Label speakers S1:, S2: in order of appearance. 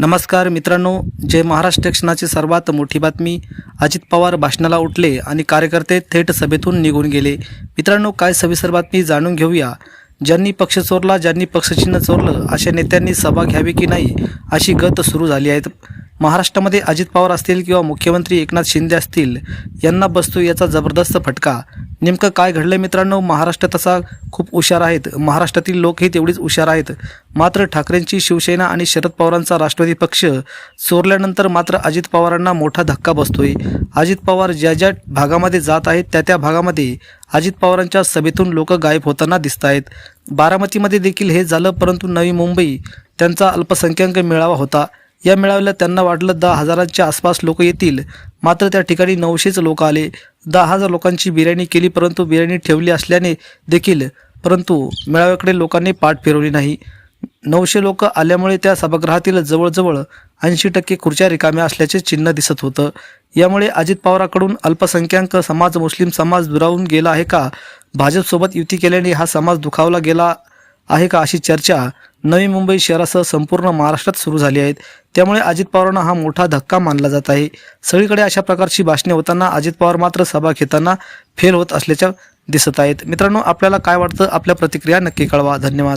S1: नमस्कार मित्रांनो जय महाराष्ट्र शिक्षणाची सर्वात मोठी बातमी. अजित पवार भाषणाला उठले आणि कार्यकर्ते थेट सभेतून निघून गेले. मित्रांनो काय सविस्तर बातमी जाणून घेऊया. ज्यांनी पक्ष चोरला ज्यांनी पक्षचिन्ह चोरलं अशा नेत्यांनी सभा घ्यावी की नाही अशी गत सुरू झाली आहे महाराष्ट्रामध्ये अजित पवार असतील किंवा मुख्यमंत्री एकनाथ शिंदे असतील यांना बसतो याचा जबरदस्त फटका. नेमकं काय घडलं मित्रांनो? महाराष्ट्र तसा खूप हुशार आहेत. महाराष्ट्रातील लोकही तेवढीच हुशार आहेत. मात्र ठाकरेंची शिवसेना आणि शरद पवारांचा राष्ट्रवादी पक्ष चोरल्यानंतर मात्र अजित पवारांना मोठा धक्का बसतोय. अजित पवार ज्या ज्या भागामध्ये जात आहेत त्या त्या भागामध्ये अजित पवारांच्या सभेतून लोक गायब होताना दिसत आहेत बारामतीमध्ये देखील हे झालं परंतु नवी मुंबई त्यांचा अल्पसंख्याक मेळावा होता. या मेळाव्याला त्यांना वाटलं दहा हजारांच्या आसपास लोक येतील. मात्र त्या ठिकाणी नऊशेच लोक आले. दहा हजार लोकांची बिर्याणी केली परंतु बिर्याणी ठेवली असल्याने देखील परंतु मेळाव्याकडे लोकांनी पाठ फिरवली नाही. नऊशे लोक आल्यामुळे त्या सभागृहातील जवळजवळ ऐंशी टक्के खुर्च्या रिकाम्या असल्याचे चिन्ह दिसत होतं. यामुळे अजित पवाराकडून अल्पसंख्याक समाज मुस्लिम समाज दुरावून गेला आहे का? भाजपसोबत युती केल्याने हा समाज दुखावला गेला आहे का अशी चर्चा नवी मुंबई शहरासह संपूर्ण महाराष्ट्रात सुरू झाली आहेत त्यामुळे अजित पवारांना हा मोठा धक्का मानला जात आहे. सगळीकडे अशा प्रकारची भाषणे होताना अजित पवार मात्र सभा घेताना फेल होत असल्याच्या दिसत आहेत. मित्रांनो आपल्याला काय वाटतं? आपल्या प्रतिक्रिया नक्की कळवा. धन्यवाद.